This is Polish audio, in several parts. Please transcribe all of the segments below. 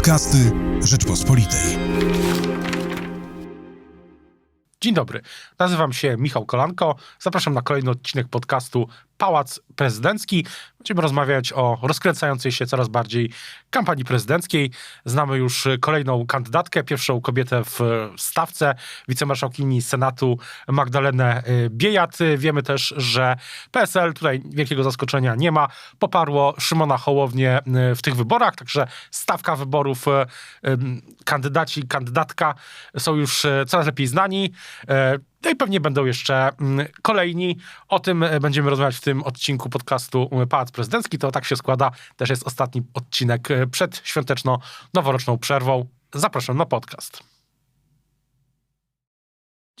Podcasty Rzeczpospolitej. Dzień dobry, nazywam się Michał Kolanko. Zapraszam na kolejny odcinek podcastu Pałac Prezydencki. Będziemy rozmawiać o rozkręcającej się coraz bardziej kampanii prezydenckiej. Znamy już kolejną kandydatkę, pierwszą kobietę w stawce, wicemarszałkini Senatu Magdalenę Biejat. Wiemy też, że PSL, tutaj wielkiego zaskoczenia nie ma, poparło Szymona Hołownię w tych wyborach, także stawka wyborów, kandydaci, kandydatka są już coraz lepiej znani. No i pewnie będą jeszcze mm, kolejni. O tym e, będziemy rozmawiać w tym odcinku podcastu mm, Pałac Prezydencki. To tak się składa. Też jest ostatni odcinek e, przed świąteczno-noworoczną przerwą. Zapraszam na podcast.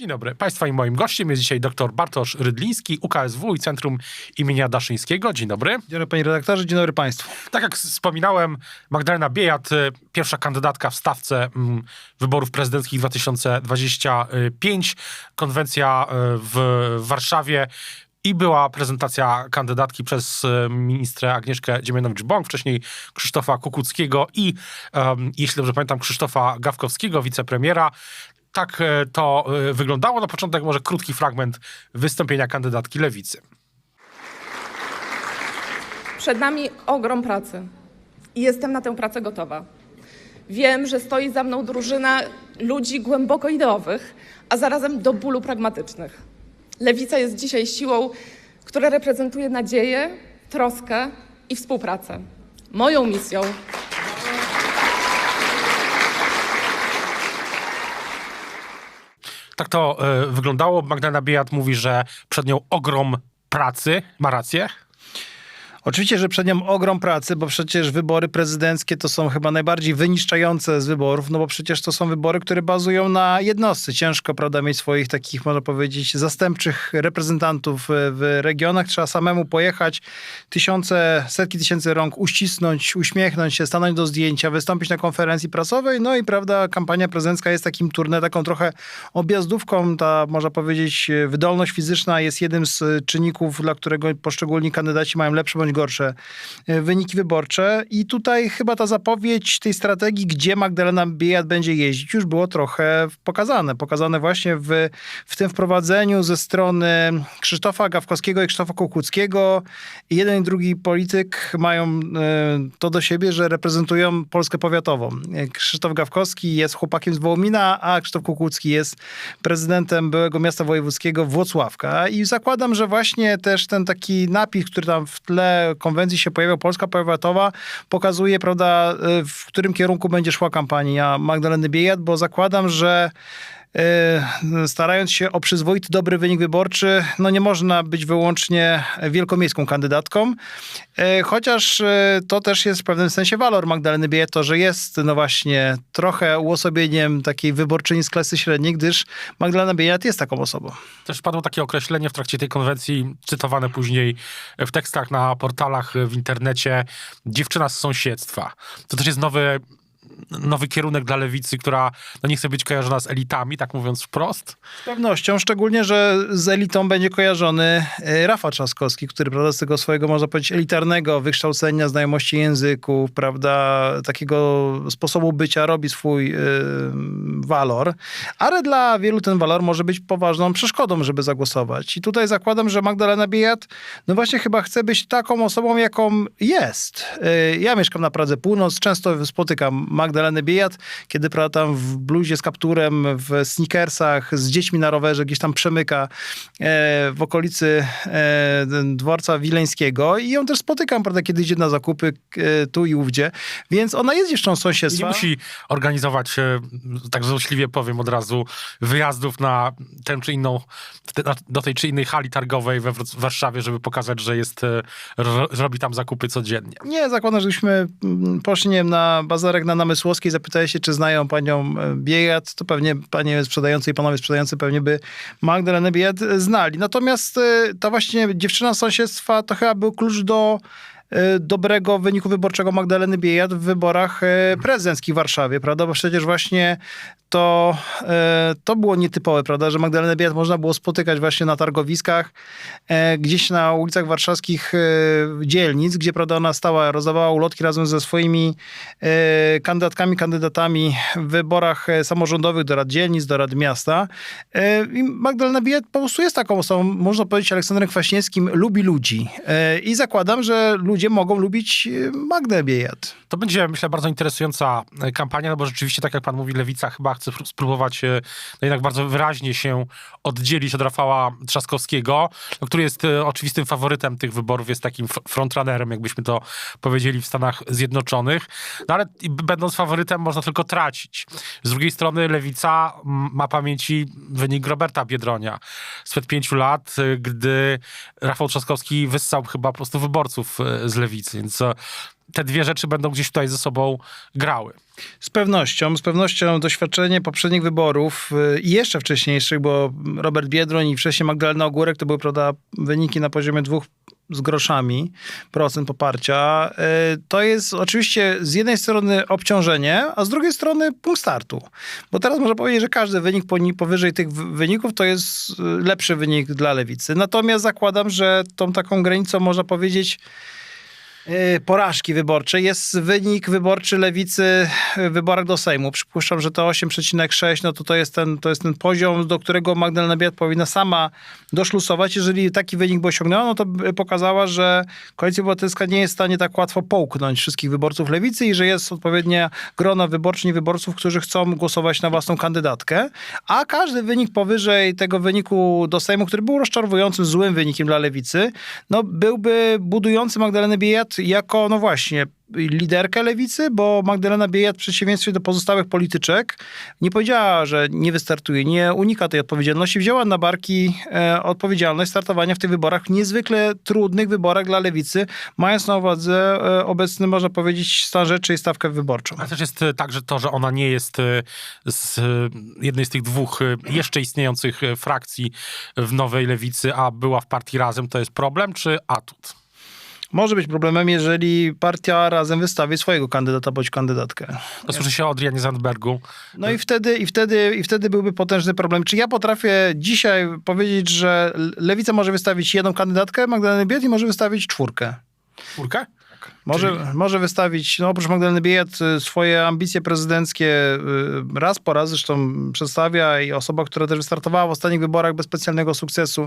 Dzień dobry. Państwa i moim gościem jest dzisiaj dr Bartosz Rydliński, UKSW i Centrum imienia Daszyńskiego. Dzień dobry. Dzień dobry panie redaktorze, dzień dobry państwu. Tak jak wspominałem, Magdalena Biejat, y, pierwsza kandydatka w stawce mm, wyborów prezydenckich 2025, konwencja y, w Warszawie i była prezentacja kandydatki przez y, ministrę Agnieszkę Dziemianowicz-Bąk, wcześniej Krzysztofa Kukuckiego i, um, jeśli dobrze pamiętam, Krzysztofa Gawkowskiego, wicepremiera tak e, to e, wyglądało. Na początek może krótki fragment wystąpienia kandydatki Lewicy. Przed nami ogrom pracy i jestem na tę pracę gotowa. Wiem, że stoi za mną drużyna ludzi głęboko ideowych, a zarazem do bólu pragmatycznych. Lewica jest dzisiaj siłą, która reprezentuje nadzieję, troskę i współpracę. Moją misją tak to y, wyglądało. Magdalena Biejat mówi, że przed nią ogrom pracy. Ma rację? Oczywiście, że przed nią ogrom pracy, bo przecież wybory prezydenckie to są chyba najbardziej wyniszczające z wyborów, no bo przecież to są wybory, które bazują na jednostce. Ciężko, prawda, mieć swoich takich, można powiedzieć, zastępczych reprezentantów w regionach. Trzeba samemu pojechać, tysiące, setki tysięcy rąk uścisnąć, uśmiechnąć się, stanąć do zdjęcia, wystąpić na konferencji prasowej, no i prawda, kampania prezydencka jest takim turne, taką trochę objazdówką. Ta, można powiedzieć, wydolność fizyczna jest jednym z czynników, dla którego poszczególni kandydaci mają lepsze bądź gorsze e, wyniki wyborcze. I tutaj chyba ta zapowiedź tej strategii, gdzie Magdalena Biejat będzie jeździć, już było trochę pokazane. Pokazane właśnie w, w tym wprowadzeniu ze strony Krzysztofa Gawkowskiego i Krzysztofa Kukuckiego. Jeden i drugi polityk mają e, to do siebie, że reprezentują Polskę powiatową. Krzysztof Gawkowski jest chłopakiem z Wołomina, a Krzysztof Kukucki jest prezydentem byłego miasta wojewódzkiego Włocławka. I zakładam, że właśnie też ten taki napis, który tam w tle konwencji się pojawiał Polska Powiatowa, pokazuje, prawda, y, w którym kierunku będzie szła kampania Magdaleny Biejat, bo zakładam, że starając się o przyzwoity, dobry wynik wyborczy, no nie można być wyłącznie wielkomiejską kandydatką, y, chociaż to też jest w pewnym sensie walor Magdaleny Biejat, to, że jest no właśnie trochę uosobieniem takiej wyborczyni z klasy średniej, gdyż Magdalena Biejat jest taką osobą. Też padło takie określenie w trakcie tej konwencji, cytowane później w tekstach na portalach w internecie, dziewczyna z sąsiedztwa. To też jest nowy nowy kierunek dla lewicy, która no nie chce być kojarzona z elitami, tak mówiąc wprost? Z pewnością, szczególnie, że z elitą będzie kojarzony e, Rafał Trzaskowski, który prawda, z tego swojego, można powiedzieć, elitarnego wykształcenia, znajomości języków, prawda, takiego sposobu bycia robi swój yy, walor, ale dla wielu ten walor może być poważną przeszkodą, żeby zagłosować. I tutaj zakładam, że Magdalena Bijat, no właśnie chyba chce być taką osobą, jaką jest. Yy, ja mieszkam na Pradze Północ, często spotykam Magdalenę Biejat, kiedy prawda, tam w bluzie z kapturem, w sneakersach, z dziećmi na rowerze gdzieś tam przemyka e, w okolicy e, dworca wileńskiego i ją też spotykam, prawda, kiedy idzie na zakupy tu i ówdzie, więc ona jest jeszcze sąsiedztwa. I nie musi organizować, e, tak złośliwie powiem od razu, wyjazdów na tę czy inną, do tej czy innej hali targowej we Warszawie, żeby pokazać, że jest, robi tam zakupy codziennie. Nie, zakładam, żebyśmy mm, poszli nie wiem, na bazarek na Namysłowskiej, zapytali się, czy znają panią e, Biejat, to pewnie panie sprzedający i panowie sprzedający pewnie by Magdalenę Biejat znali. Natomiast ta właśnie dziewczyna z sąsiedztwa to chyba był klucz do e, dobrego wyniku wyborczego Magdaleny Biejat w wyborach e, prezydenckich w Warszawie, prawda? Bo przecież właśnie to, e, to było nietypowe, prawda? Że Magdalenę Biejat można było spotykać właśnie na targowiskach, e, gdzieś na ulicach warszawskich e, dzielnic, gdzie, prawda, ona stała, rozdawała ulotki razem ze swoimi e, kandydatkami, kandydatami w wyborach e, samorządowych do rad dzielnic, do rad miasta. E, I Magdalena Biejat po prostu jest taką osobą, można powiedzieć Aleksandrem Kwaśniewskim, lubi ludzi. E, I zakładam, że ludzie mogą lubić e, Magdę Biejat. To będzie, myślę, bardzo interesująca e, kampania, no bo rzeczywiście, tak jak pan mówi, Lewica chyba chce pró- spróbować e, no jednak bardzo wyraźnie się oddzielić od Rafała Trzaskowskiego, no, który jest e, oczywistym faworytem tych wyborów, jest takim frontrunnerem, jakbyśmy to powiedzieli w Stanach Zjednoczonych. No ale będąc faworytem można tylko tracić. Z drugiej strony Lewica ma pamięci wynik Roberta Biedronia sprzed pięciu lat, gdy Rafał Trzaskowski wyssał chyba po prostu wyborców z Lewicy, więc te dwie rzeczy będą gdzieś tutaj ze sobą grały. Z pewnością, z pewnością doświadczenie poprzednich wyborów y, i jeszcze wcześniejszych, bo Robert Biedroń i wcześniej Magdalena Ogórek to były prawda, wyniki na poziomie dwóch z groszami procent poparcia. Y, To jest oczywiście z jednej strony obciążenie, a z drugiej strony punkt startu. Bo teraz można powiedzieć, że każdy wynik powyżej tych wy- wyników to jest y, lepszy wynik dla lewicy. Natomiast zakładam, że tą taką granicą można powiedzieć porażki wyborczej jest wynik wyborczy lewicy w wyborach do Sejmu. Przypuszczam, że to 8,6 no to, to, jest ten, to jest ten poziom, do którego Magdalena Biat powinna sama doszlusować. Jeżeli taki wynik by osiągnęła, no to pokazała, że Koalicja Obywatelska nie jest w stanie tak łatwo połknąć wszystkich wyborców lewicy i że jest odpowiednia grona wyborczyń wyborców, którzy chcą głosować na własną kandydatkę, a każdy wynik powyżej tego wyniku do Sejmu, który był rozczarowującym, złym wynikiem dla lewicy, no byłby budujący Magdalenę Biejat jako, no właśnie, liderkę lewicy, bo Magdalena Biejat w przeciwieństwie do pozostałych polityczek nie powiedziała, że nie wystartuje, nie unika tej odpowiedzialności. Wzięła na barki e, odpowiedzialność startowania w tych wyborach, niezwykle trudnych wyborach dla lewicy, mając na uwadze e, obecny, można powiedzieć, stan rzeczy i stawkę wyborczą. Ale też jest e, tak, że to, że ona nie jest e, z e, jednej z tych dwóch jeszcze istniejących frakcji w Nowej Lewicy, a była w partii Razem, to jest problem czy atut? Może być problemem, jeżeli partia razem wystawi swojego kandydata bądź kandydatkę. To słyszy się o Adrianie Zandbergu. No i wtedy, i, wtedy, i wtedy byłby potężny problem. Czy ja potrafię dzisiaj powiedzieć, że Lewica może wystawić jedną kandydatkę, Magdalenę Biejat, i może wystawić czwórkę? Czwórkę? Może, może wystawić, no oprócz Magdaleny Biejat, y, swoje ambicje prezydenckie y, raz po raz zresztą przedstawia i osoba, która też wystartowała w ostatnich wyborach bez specjalnego sukcesu,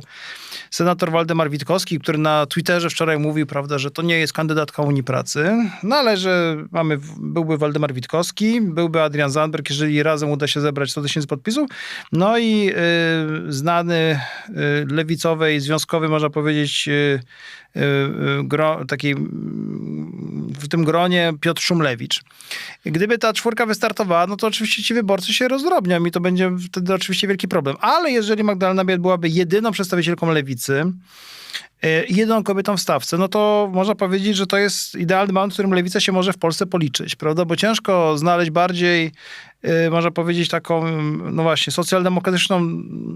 senator Waldemar Witkowski, który na Twitterze wczoraj mówił, prawda, że to nie jest kandydatka Unii Pracy, no ale że mamy, byłby Waldemar Witkowski, byłby Adrian Zandberg, jeżeli razem uda się zebrać 100 tysięcy podpisów, no i y, znany y, lewicowej, związkowy, można powiedzieć, y, gro, takiej w tym gronie Piotr Szumlewicz. Gdyby ta czwórka wystartowała, no to oczywiście ci wyborcy się rozdrobnią i to będzie wtedy oczywiście wielki problem. Ale jeżeli Magdalena Biejat byłaby jedyną przedstawicielką lewicy, y, jedyną kobietą w stawce, no to można powiedzieć, że to jest idealny moment, w którym lewica się może w Polsce policzyć, prawda? Bo ciężko znaleźć bardziej, y, można powiedzieć, taką, no właśnie, socjaldemokratyczną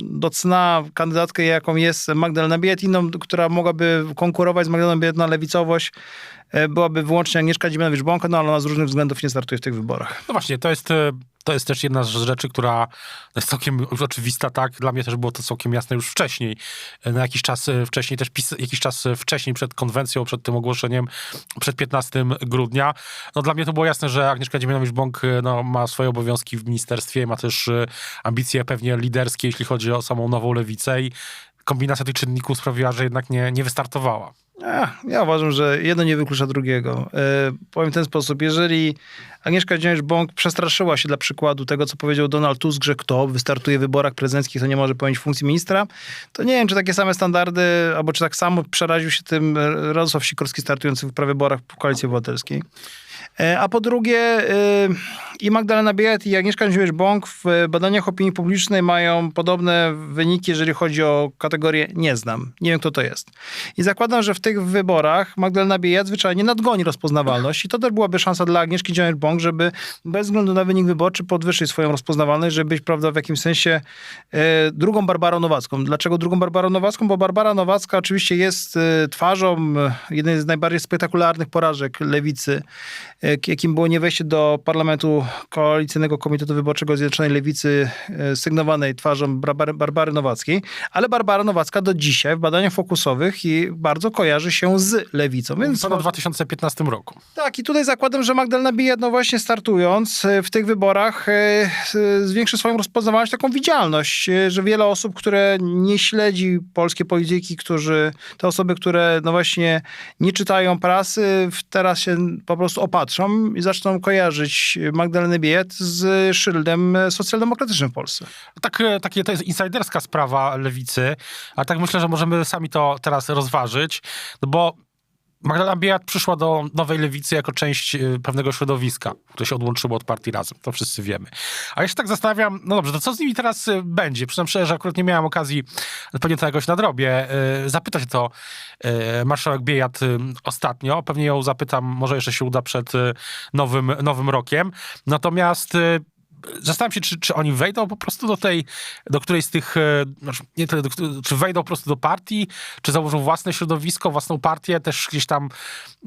do cna kandydatkę, jaką jest Magdalena Biejat, inną, która mogłaby konkurować z Magdaleną Biejat na lewicowość, byłaby wyłącznie Agnieszka Dziemianowicz-Bąk, no ale ona z różnych względów nie startuje w tych wyborach. No właśnie, to jest, e, to jest też jedna z rzeczy, która jest całkiem oczywista, tak? Dla mnie też było to całkiem jasne już wcześniej. E, Na jakiś czas e, wcześniej, też pis, jakiś czas e, wcześniej przed konwencją, przed tym ogłoszeniem, przed 15 grudnia. No dla mnie to było jasne, że Agnieszka Dziemianowicz-Bąk e, no, ma swoje obowiązki w ministerstwie, ma też e, ambicje pewnie liderskie, jeśli chodzi o samą nową lewicę i kombinacja tych czynników sprawiła, że jednak nie, nie wystartowała. Ja, uważam, że jedno nie wyklucza drugiego. E, powiem w ten sposób, jeżeli Agnieszka Dziemianowicz-Bąk przestraszyła się dla przykładu tego, co powiedział Donald Tusk, że kto wystartuje w wyborach prezydenckich, to nie może pełnić funkcji ministra, to nie wiem, czy takie same standardy, albo czy tak samo przeraził się tym Radosław Sikorski startujący w prawyborach Koalicji Obywatelskiej. E, A po drugie, e, i Magdalena Biejat i Agnieszka Dziwisz-Bąk w badaniach opinii publicznej mają podobne wyniki, jeżeli chodzi o kategorię nie znam. Nie wiem, kto to jest. I zakładam, że w tych wyborach Magdalena Biejat zwyczajnie nadgoni rozpoznawalność i to też byłaby szansa dla Agnieszki Dziwisz-Bąk, żeby bez względu na wynik wyborczy podwyższyć swoją rozpoznawalność, żeby być, prawda, w jakimś sensie e, drugą Barbarą Nowacką. Dlaczego drugą Barbarą Nowacką? Bo Barbara Nowacka oczywiście jest e, twarzą e, jednej z najbardziej spektakularnych porażek lewicy, e, jakim było niewejście do parlamentu Koalicyjnego Komitetu Wyborczego Zjednoczonej Lewicy, e, sygnowanej twarzą Barbary, Barbary Nowackiej, ale Barbara Nowacka do dzisiaj w badaniach fokusowych i bardzo kojarzy się z lewicą. Więc na 2015 roku. tak, i tutaj zakładam, że Magdalena Bijat, no właśnie startując e, w tych wyborach, e, e, zwiększy swoją rozpoznawalność, taką widzialność, e, że wiele osób, które nie śledzi polskiej polityki, którzy, te osoby, które no właśnie nie czytają prasy, w- teraz się po prostu opatrzą i zaczną kojarzyć Magdalenę Bijat z szyldem socjaldemokratycznym w Polsce. Tak, e, takie to jest insiderska sprawa lewicy, ale tak myślę, że możemy sami to teraz rozważyć, no bo Magdalena Biejat przyszła do Nowej Lewicy jako część e, pewnego środowiska, które się odłączyło od partii Razem. To wszyscy wiemy. A ja się tak zastanawiam, no dobrze, to co z nimi teraz e, będzie? Przyznam szczerze, że akurat nie miałem okazji, pewnie to jakoś nadrobię, e, zapytać to marszałek Biejat ostatnio. Pewnie ją zapytam, może jeszcze się uda przed nowym, nowym rokiem. Natomiast Zastanawiam się, czy, czy oni wejdą po prostu do tej, do którejś z tych, e, znaczy nie tyle, do, czy wejdą po prostu do partii, czy założą własne środowisko, własną partię, też gdzieś tam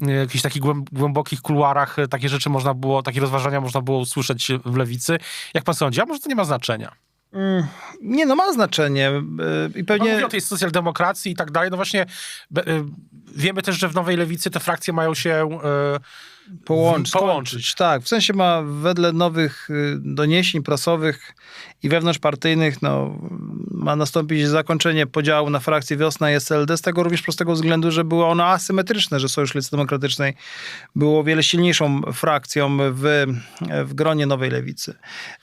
e, w jakichś takich głęb- głębokich kuluarach e, takie rzeczy można było, takie rozważania można było usłyszeć w lewicy. Jak pan sądzi? A może to nie ma znaczenia? Mm, Nie, no ma znaczenie e, i Pan pewnie... mówi o tej socjaldemokracji i tak dalej. No właśnie e, wiemy też, że w Nowej Lewicy te frakcje mają się e, Połączyć, Połączyć. Tak, w sensie ma wedle nowych y, doniesień prasowych i wewnątrzpartyjnych no, ma nastąpić zakończenie podziału na frakcje Wiosna i SLD z tego również prostego względu, że było ono asymetryczne, że Sojusz Lewicy Demokratycznej było o wiele silniejszą frakcją w, w gronie Nowej Lewicy.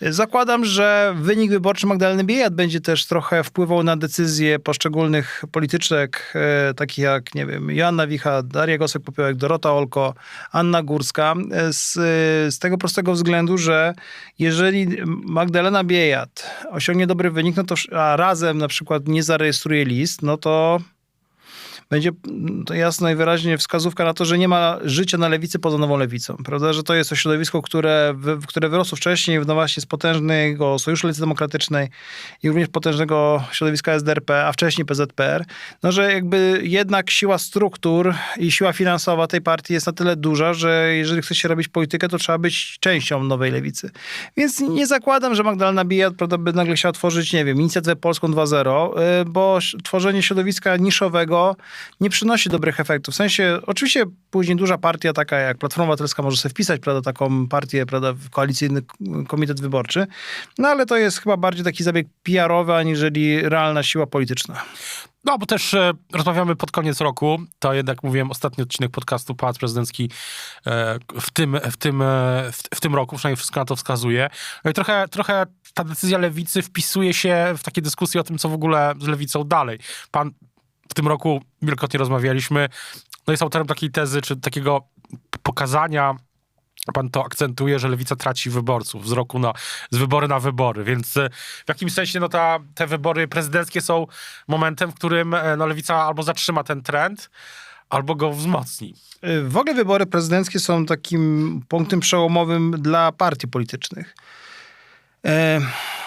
Zakładam, że wynik wyborczy Magdaleny Biejat będzie też trochę wpływał na decyzje poszczególnych polityczek, e, takich jak, nie wiem, Joanna Wicha, Daria Gosek-Popiołek, Dorota Olko, Anna Górska, e, z, z tego prostego względu, że jeżeli Magdalena Biejat osiągnie dobry wynik, no to, a razem na przykład nie zarejestruje list, no to będzie mm, to jasno wyraźnie wskazówka na to, że nie ma życia na lewicy poza nową lewicą, prawda? Że to jest to środowisko, które, wy, które wyrosło wcześniej, no właśnie z potężnego Sojuszu Lewicy Demokratycznej i również potężnego środowiska SDRP, a wcześniej PZPR, no że jakby jednak siła struktur i siła finansowa tej partii jest na tyle duża, że jeżeli chce się robić politykę, to trzeba być częścią nowej lewicy. Więc nie zakładam, że Magdalena Bijat prawda, by nagle chciała tworzyć, nie wiem, inicjatywę Polską 2.0, y, bo tworzenie środowiska niszowego nie przynosi dobrych efektów. W sensie, oczywiście później duża partia taka jak Platforma Obywatelska może sobie wpisać, prawda, taką partię, prawda, w koalicyjny komitet wyborczy, no ale to jest chyba bardziej taki zabieg PR-owy, aniżeli realna siła polityczna. No, bo też e, rozmawiamy pod koniec roku. To jednak mówiłem, ostatni odcinek podcastu Pałac Prezydencki e, w, tym, w, tym, e, w, w tym roku, przynajmniej wszystko na to wskazuje. No trochę, trochę ta decyzja lewicy wpisuje się w takie dyskusje o tym, co w ogóle z lewicą dalej. Pan w tym roku wielokrotnie rozmawialiśmy, no jest autorem takiej tezy, czy takiego pokazania Pan to akcentuje, że lewica traci wyborców z roku na, z wybory na wybory, więc e, w jakimś sensie no ta, te wybory prezydenckie są momentem, w którym e, no, lewica albo zatrzyma ten trend, albo go wzmocni. Y, W ogóle wybory prezydenckie są takim punktem przełomowym dla partii politycznych. E,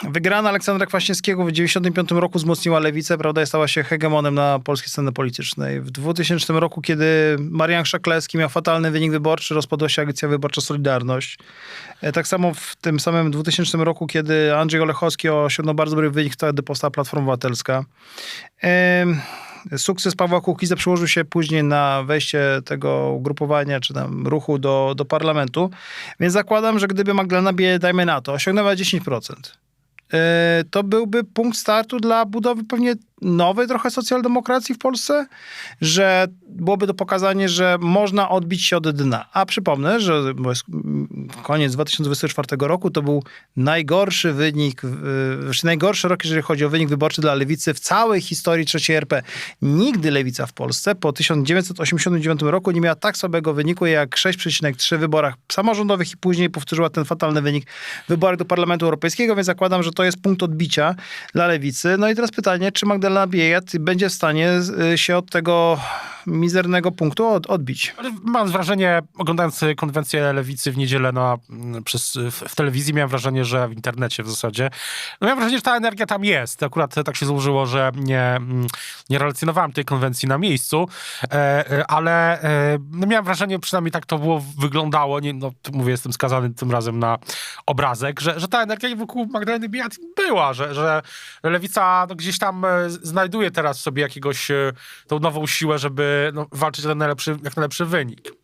Wygrana Aleksandra Kwaśniewskiego w 1995 roku wzmocniła lewicę, prawda, i stała się hegemonem na polskiej scenie politycznej. W 2000 roku, kiedy Marian Szaklewski miał fatalny wynik wyborczy, rozpadła się akcja wyborcza Solidarność. E, Tak samo w tym samym 2000 roku, kiedy Andrzej Olechowski osiągnął bardzo dobry wynik, wtedy powstała Platforma Obywatelska. Sukces Pawła Kukiza przełożył się później na wejście tego ugrupowania, czy tam ruchu do, do parlamentu, więc zakładam, że gdyby Magdalena Bie, dajmy na to, osiągnęła 10%, e, to byłby punkt startu dla budowy pewnie nowej trochę socjaldemokracji w Polsce, że byłoby to pokazanie, że można odbić się od dna. A przypomnę, że mm, koniec 2024 roku to był najgorszy wynik, yy, znaczy najgorszy rok, jeżeli chodzi o wynik wyborczy dla lewicy w całej historii III RP. Nigdy lewica w Polsce po 1989 roku nie miała tak słabego wyniku jak 6,3 w wyborach samorządowych i później powtórzyła ten fatalny wynik w wyborach do Parlamentu Europejskiego, więc zakładam, że to jest punkt odbicia dla lewicy. No i teraz pytanie, czy Magdalena Biejat będzie w stanie y, się od tego mizernego punktu od, odbić? Mam wrażenie, oglądając konwencję lewicy w niedzielę na, mm, przez, w, w telewizji, miałem wrażenie, że w internecie w zasadzie, no miałem wrażenie, że ta energia tam jest. Akurat tak się złożyło, że nie, mm, nie relacjonowałem tej konwencji na miejscu, e, e, ale e, no miałem wrażenie, przynajmniej tak to było, wyglądało, nie, no mówię, jestem skazany tym razem na obrazek, że, że ta energia wokół Magdaleny Biejat była, że, że lewica no, gdzieś tam e, znajduje teraz w sobie jakiegoś, e, tą nową siłę, żeby no, walczyć o najlepszy, jak najlepszy wynik.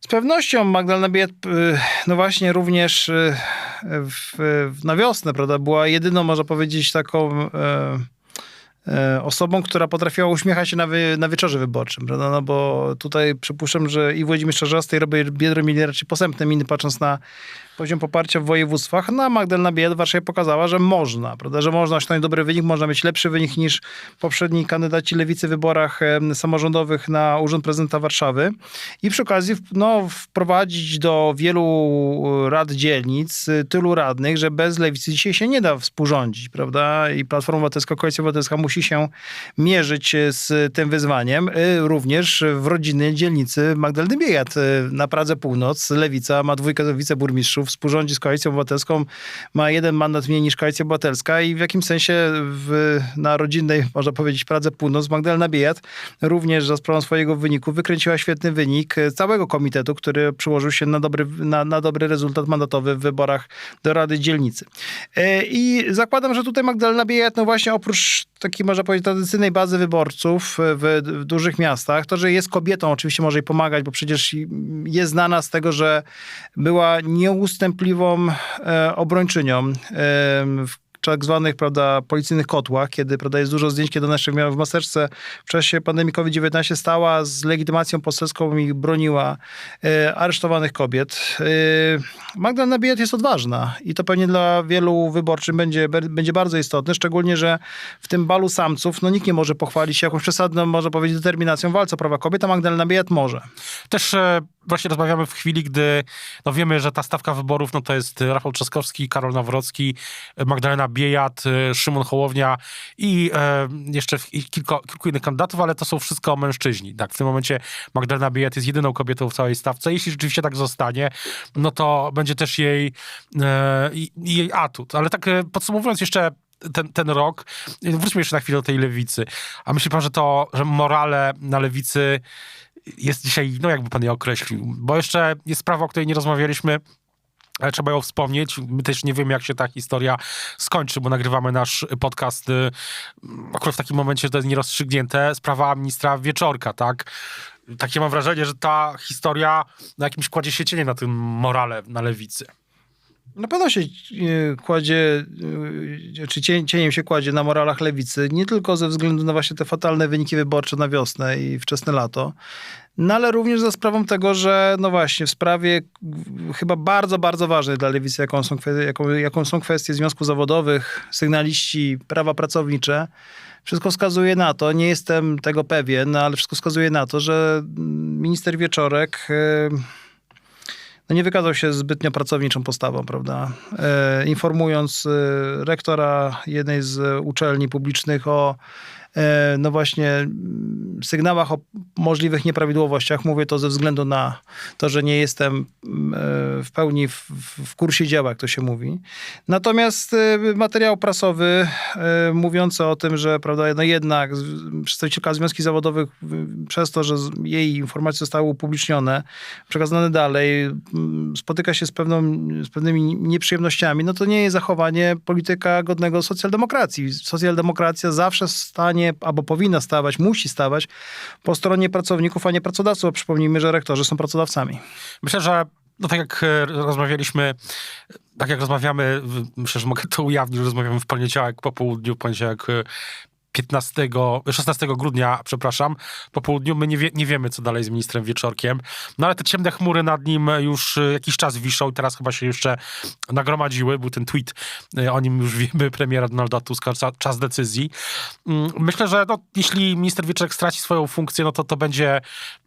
Z pewnością Magdalena Biejat, y, no właśnie również y, w, w, na wiosnę, prawda, była jedyną, można powiedzieć, taką e, e, osobą, która potrafiła uśmiechać się na, wy, na wieczorze wyborczym, prawda, no bo tutaj przypuszczam, że i Włodzimierz Czarzasty i Robert Biedro mieli raczej posępne miny, patrząc na poziom poparcia w województwach, no a Magdalena w Warszawie pokazała, że można, prawda, że można osiągnąć dobry wynik, można mieć lepszy wynik niż poprzedni kandydaci lewicy w wyborach samorządowych na Urząd Prezydenta Warszawy. I przy okazji no, wprowadzić do wielu rad dzielnic y, tylu radnych, że bez lewicy dzisiaj się nie da współrządzić, prawda, i Platforma Obywatelska, Koalicja Obywatelska musi się mierzyć y, z tym wyzwaniem, również w rodzinnej dzielnicy Magdaleny Biejat na Pradze Północ. Lewica ma dwójkę wiceburmistrzów, współrządzi z Koalicją Obywatelską, ma jeden mandat mniej niż Koalicja Obywatelska i w jakimś sensie w, na rodzinnej, można powiedzieć, Pradze Północ Magdalena Biejat również za sprawą swojego wyniku wykręciła świetny wynik całego komitetu, który przyłożył się na dobry, na, na dobry rezultat mandatowy w wyborach do Rady Dzielnicy. Y, I zakładam, że tutaj Magdalena Biejat, no właśnie oprócz takiej, można powiedzieć, tradycyjnej bazy wyborców w, w dużych miastach, to, że jest kobietą, oczywiście może jej pomagać, bo przecież jest znana z tego, że była nieustępliwą e, obrończynią e, w tak zwanych, prawda, policyjnych kotłach, kiedy, prawda, jest dużo zdjęć, kiedy ona jeszcze miała w maseczce w czasie pandemii COVID-19 stała z legitymacją poselską i broniła e, aresztowanych kobiet. E, Magdalena Biejat jest odważna i to pewnie dla wielu wyborczych będzie, będzie bardzo istotne, szczególnie, że w tym balu samców, no nikt nie może pochwalić się jakąś przesadną, można powiedzieć, determinacją w walce o prawa kobiet, a Magdalena Biejat może. Też e, właśnie rozmawiamy w chwili, gdy no wiemy, że ta stawka wyborów no to jest Rafał Trzaskowski, Karol Nawrocki, Magdalena Biejat, e, Szymon Hołownia i e, jeszcze kilku innych kandydatów, ale to są wszystko mężczyźni. Tak, w tym momencie Magdalena Biejat jest jedyną kobietą w całej stawce. Jeśli rzeczywiście tak zostanie, no to będzie też jej, e, jej atut. Ale tak e, podsumowując jeszcze ten, ten rok, wróćmy jeszcze na chwilę do tej lewicy. A myśli pan, że to, że morale na lewicy jest dzisiaj, no jakby pan je określił, bo jeszcze jest sprawa, o której nie rozmawialiśmy, ale trzeba ją wspomnieć. My też nie wiemy, jak się ta historia skończy, bo nagrywamy nasz podcast y, akurat w takim momencie, że to jest nierozstrzygnięte. Sprawa ministra Wieczorka, tak? Takie mam wrażenie, że ta historia na jakimś kładzie się cienie na tym morale na lewicy. Na pewno się e, kładzie, e, czy cieniem się kładzie na moralach lewicy, nie tylko ze względu na właśnie te fatalne wyniki wyborcze na wiosnę i wczesne lato, no ale również za sprawą tego, że no właśnie w sprawie chyba bardzo, bardzo ważnej dla lewicy, jaką są, jaką, jaką są kwestie związków zawodowych, sygnaliści, prawa pracownicze, wszystko wskazuje na to, nie jestem tego pewien, no ale wszystko wskazuje na to, że minister Wieczorek... e, no nie wykazał się zbytnio pracowniczą postawą, prawda? E, informując e, rektora jednej z uczelni publicznych o no właśnie mm, sygnałach o możliwych nieprawidłowościach. Mówię to ze względu na to, że nie jestem mm, e, w pełni w, w- kursie dzieła, jak to się mówi. Natomiast e, materiał prasowy e, mówiący o tym, że prawda, no jednak przedstawicielka związki zawodowych przez to, że jej informacje zostały upublicznione, przekazane dalej, m, spotyka się z, pewną, z pewnymi nieprzyjemnościami, no to nie jest zachowanie polityka godnego socjaldemokracji. Socjaldemokracja zawsze stanie, albo powinna stawać, musi stawać po stronie pracowników, a nie pracodawców. Bo Przypomnijmy, że rektorzy są pracodawcami. Myślę, że no tak jak e, rozmawialiśmy, tak jak rozmawiamy, myślę, że mogę to ujawnić, że rozmawiamy w poniedziałek po południu, poniedziałek e, 15, 16 grudnia, przepraszam, po południu. My nie, wie, nie wiemy, co dalej z ministrem Wieczorkiem. No ale te ciemne chmury nad nim już y, jakiś czas wiszą i teraz chyba się jeszcze nagromadziły. Był ten tweet, y, o nim już wiemy, premiera Donalda Tuska, czas, decyzji. Mm, Myślę, że no, jeśli minister Wieczorek straci swoją funkcję, no to to będzie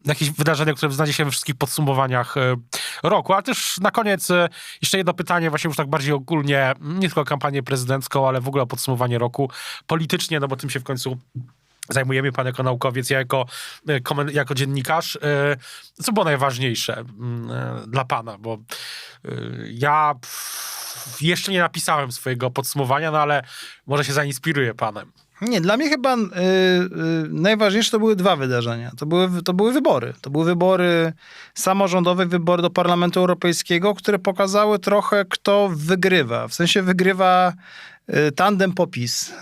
jakieś wydarzenie, które znajdzie się we wszystkich podsumowaniach roku. Ale też na koniec jeszcze jedno pytanie, właśnie już tak bardziej ogólnie, nie tylko kampanię prezydencką, ale w ogóle podsumowanie roku politycznie, no bo tym się w końcu zajmujemy, pan jako naukowiec, ja jako, komen- jako dziennikarz. Y, Co było najważniejsze mm, y, dla pana? Bo ja jeszcze nie napisałem swojego podsumowania, no ale może się zainspiruję panem. Nie, dla mnie chyba y, y, najważniejsze to były dwa wydarzenia. To były, to były wybory. To były wybory samorządowe, wybory do Parlamentu Europejskiego, które pokazały trochę, kto wygrywa. W sensie wygrywa tandem popis,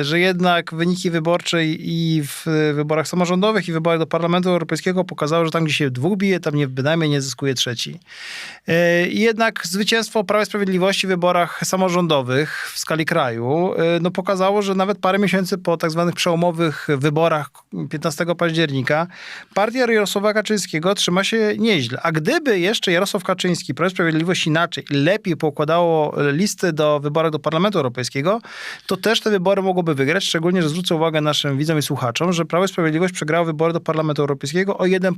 y, że jednak wyniki wyborcze i w wyborach samorządowych i wyborach do Parlamentu Europejskiego pokazały, że tam, gdzie się dwóch bije, tam nie, bynajmniej nie zyskuje trzeci. Y, I jednak zwycięstwo Prawa i Sprawiedliwości w wyborach samorządowych w skali kraju no, pokazało, że nawet parę miesięcy po tak zwanych przełomowych wyborach 15 października partia Jarosława Kaczyńskiego trzyma się nieźle. A gdyby jeszcze Jarosław Kaczyński, Prawo i Sprawiedliwość inaczej, lepiej poukładało listy do wyborów do Parlamentu Europejskiego, to też te wybory mogłoby wygrać, szczególnie, że zwrócę uwagę naszym widzom i słuchaczom, że Prawo i Sprawiedliwość przegrało wybory do Parlamentu Europejskiego o 1%,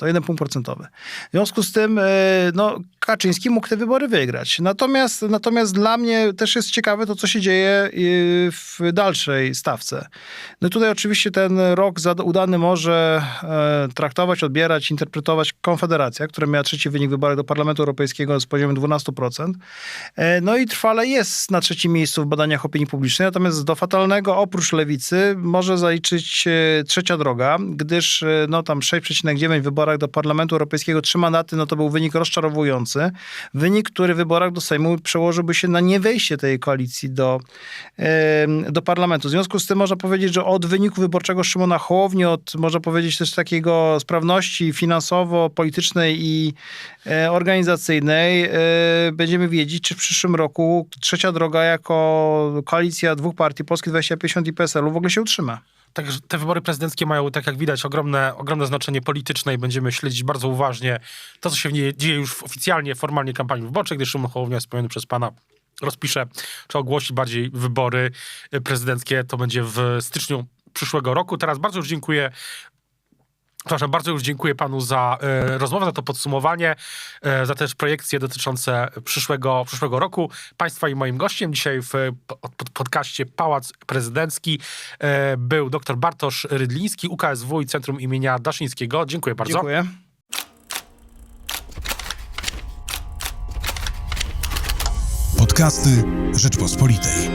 o 1 punkt procentowy. W związku z tym, e, no, Kaczyński mógł te wybory wygrać. Natomiast, natomiast dla mnie też jest ciekawe to, co się dzieje e, w dalszej stawce. No tutaj oczywiście ten rok udany może e, traktować, odbierać, interpretować Konfederacja, która miała trzeci wynik w wyborach do Parlamentu Europejskiego z poziomem 12%. E, No i trwale jest na trzecim miejscu w badaniach opinii publicznej, natomiast do fatalnego oprócz lewicy może zaliczyć e, trzecia droga, gdyż e, no tam 6,9 w wyborach do Parlamentu Europejskiego, trzy mandaty, no to był wynik rozczarowujący. Wynik, który w wyborach do Sejmu przełożyłby się na niewejście tej koalicji do, do parlamentu. W związku z tym można powiedzieć, że od wyniku wyborczego Szymona Hołowni, od można powiedzieć też takiego sprawności finansowo-politycznej i e, organizacyjnej będziemy wiedzieć, czy w przyszłym roku trzecia droga jako koalicja dwóch partii, Polski 2050 i PSL-u w ogóle się utrzyma. Także te wybory prezydenckie mają, tak jak widać, ogromne, ogromne znaczenie polityczne i będziemy śledzić bardzo uważnie to, co się w niej dzieje już w oficjalnie, formalnie kampanii wyborczej, gdyż Szymon Hołownia, wspomniany przez pana, rozpisze, czy ogłosi bardziej wybory prezydenckie. To będzie w styczniu przyszłego roku. Teraz bardzo już dziękuję Przepraszam, bardzo już dziękuję panu za e, rozmowę, za to podsumowanie, e, za też projekcje dotyczące przyszłego, przyszłego roku. Państwa i moim gościem dzisiaj w pod, pod, podcaście Pałac Prezydencki e, był dr Bartosz Rydliński, UKSW i Centrum imienia Daszyńskiego. Dziękuję bardzo. Dziękuję. Podcasty Rzeczpospolitej.